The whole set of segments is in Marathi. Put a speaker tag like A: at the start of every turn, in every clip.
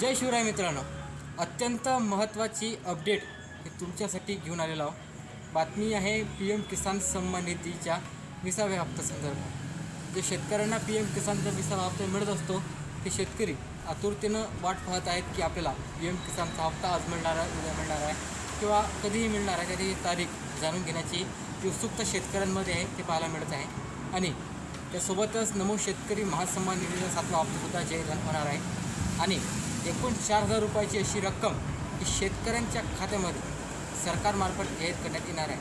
A: जय शिवराय मित्रांनो. अत्यंत महत्त्वाची अपडेट हे तुमच्यासाठी घेऊन आलेलो आहोत. बातमी आहे पी एम किसान सन्मान निधीच्या विसाव्या हप्ता संदर्भात. जे शेतकऱ्यांना पी एम किसानचा विसावा हप्ता मिळत असतो ते शेतकरी आतुरतेनं वाट पाहत आहेत की आपल्याला पी एम किसानचा हप्ता आज मिळणार आहे उद्या मिळणार आहे किंवा कधीही मिळणार आहे कधी तारीख जाणून घेण्याची ती उत्सुकता शेतकऱ्यांमध्ये आहे ते पाहायला मिळत आहे. आणि त्यासोबतच नमो शेतकरी महासन्मान निधीचा सातवा हप्तासुद्धा जाहीर होणार आहे. आणि एकूण चार हजार रुपयाची अशी रक्कम ही शेतकऱ्यांच्या खात्यामध्ये सरकारमार्फत जाहीर करण्यात येणार आहे.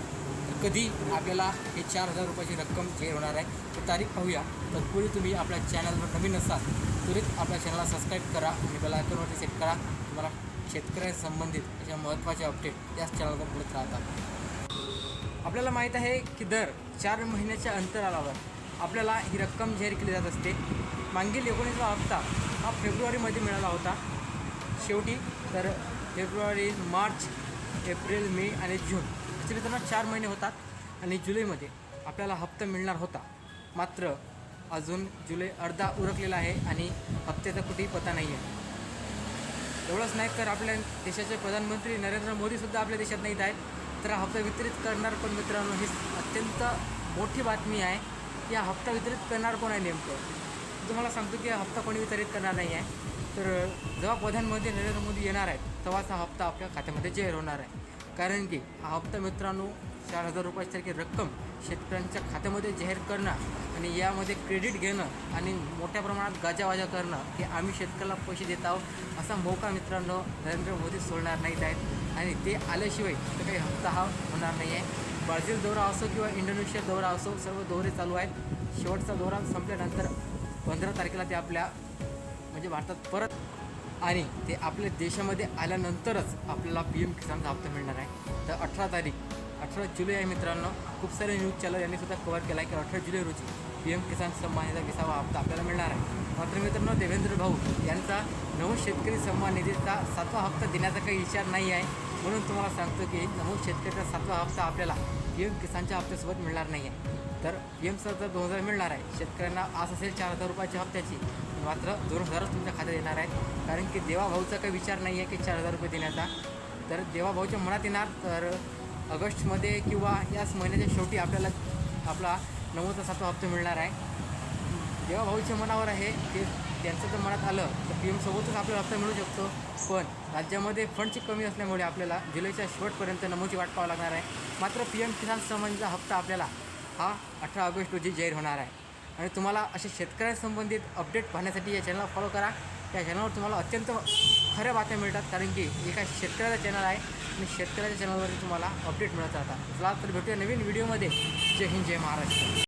A: तर कधी आपल्याला हे चार हजार रुपयाची रक्कम जाहीर होणार आहे तर तारीख पाहूया. तत्पूर्वी तुम्ही आपल्या चॅनलवर नवीन असाल त्वरित आपल्या चॅनलला सबस्क्राईब करा आणि बेल आयकॉनवरती सेट करा. तुम्हाला शेतकऱ्यांसंबंधित अशा महत्त्वाचे अपडेट याच चॅनलवर मिळत राहतात. आपल्याला माहीत आहे की दर चार महिन्याच्या अंतराळावर आपल्याला ही रक्कम जाहीर केली जात असते. मागील एकोणीसवा हप्ता हा फेब्रुवारीमध्ये मिळाला होता. शेवटी तर फेब्रुवारी मार्च एप्रिल मे आणि जून असे मित्रांनो चार महिने होतात आणि जुलैमध्ये आपल्याला हप्ता मिळणार होता. मात्र अजून जुलै अर्धा उरकलेला आहे आणि हप्त्याचा कुठेही पत्ता नाही आहे एवढंच नाही तर आपल्या देशाचे प्रधानमंत्री नरेंद्र मोदीसुद्धा आपल्या देशात नाहीत आहेत. तर हा हप्ता वितरित करणार पण मित्रांनो? ही अत्यंत मोठी बातमी आहे. की हा हप्ता वितरित करणार कोण आहे नेमकं? तुम्हाला सांगतो की हप्ता कोणी वितरित करणार नाही आहे तर जेव्हा प्रधानमंत्री नरेंद्र मोदी येणार आहेत तेव्हाच हा हप्ता आपल्या खात्यामध्ये जाहीर होणार आहे. कारण की हा हप्ता मित्रांनो चार हजार रुपयासारखी रक्कम शेतकऱ्यांच्या खात्यामध्ये जाहीर करणं आणि यामध्ये क्रेडिट घेणं आणि मोठ्या प्रमाणात गाजावाजा करणं हे आम्ही शेतकऱ्याला पैसे देत आहोत असा मौका मित्रांनो नरेंद्र मोदी सोडणार नाहीत आहेत. आणि ते आल्याशिवाय तर काही हप्ता हा होणार नाही आहे ब्राझील दौरा असो किंवा इंडोनेशिया दौरा असो सर्व दौरे चालू आहेत. शेवटचा दौरा संपल्यानंतर पंधरा तारखेला ते आपल्या म्हणजे भारतात परत आणि ते आपल्या देशामध्ये आल्यानंतरच आपल्याला पी एम किसानचा हप्ता मिळणार आहे. तर अठरा तारीख अठरा जुलै आहे मित्रांनो. खूप सारे न्यूज चॅनल यांनी सुद्धा कव्हर केला आहे की अठरा जुलै रोजी पी एम किसान सन्मानाचा विसावा हप्ता आपल्याला मिळणार आहे. मात्र मित्रांनो देवेंद्र भाऊ यांचा नऊ शेतकरी सन्मान निधीचा सातवा हप्ता देण्याचा काही विचार नाही आहे. म्हणून तुम्हाला सांगतो की नऊ शेतकऱ्याचा सातवा हप्ता आपल्याला पी एम किसानच्या हप्त्यासोबत मिळणार नाही आहे तर पी एम सर तर दोन हजार मिळणार आहे. शेतकऱ्यांना आज असेल चार हजार रुपयाच्या हप्त्याची. मात्र दोन हजारच तुमच्या खात्यात येणार आहेत. कारण की देवाभाऊचा काही विचार नाही आहे की चार हजार रुपये देण्याचा. तर देवाभाऊच्या मनात येणार तर ऑगस्टमध्ये किंवा याच महिन्याच्या शेवटी आपल्याला आपला नव्वदचा सातवा हप्ता मिळणार आहे. देवाभाऊच्या मनावर आहे ते त्यांचं जर मनात आलं तर पी एमसोबतच आपल्याला हप्ता मिळू शकतो. पण राज्यामध्ये फंडची कमी असल्यामुळे आपल्याला जुलैच्या शेवटपर्यंत नमूची वाट पाहावं लागणार आहे. मात्र पी एम किसान सन्मानचा हप्ता आपल्याला हा अठरा ऑगस्ट रोजी जाहीर होणार आहे. आणि तुम्हाला असे शेतकऱ्यांसंबंधित अपडेट पाहण्यासाठी या चॅनलला फॉलो करा. या चॅनलवर तुम्हाला अत्यंत खऱ्या बातम्या मिळतात कारण की एका शेतकऱ्याचा चॅनल आहे आणि शेतकऱ्याच्या चॅनलवरती तुम्हाला अपडेट मिळत राहतात. चला तर भेटूया नवीन व्हिडिओमध्ये जय हिंद जय महाराष्ट्र.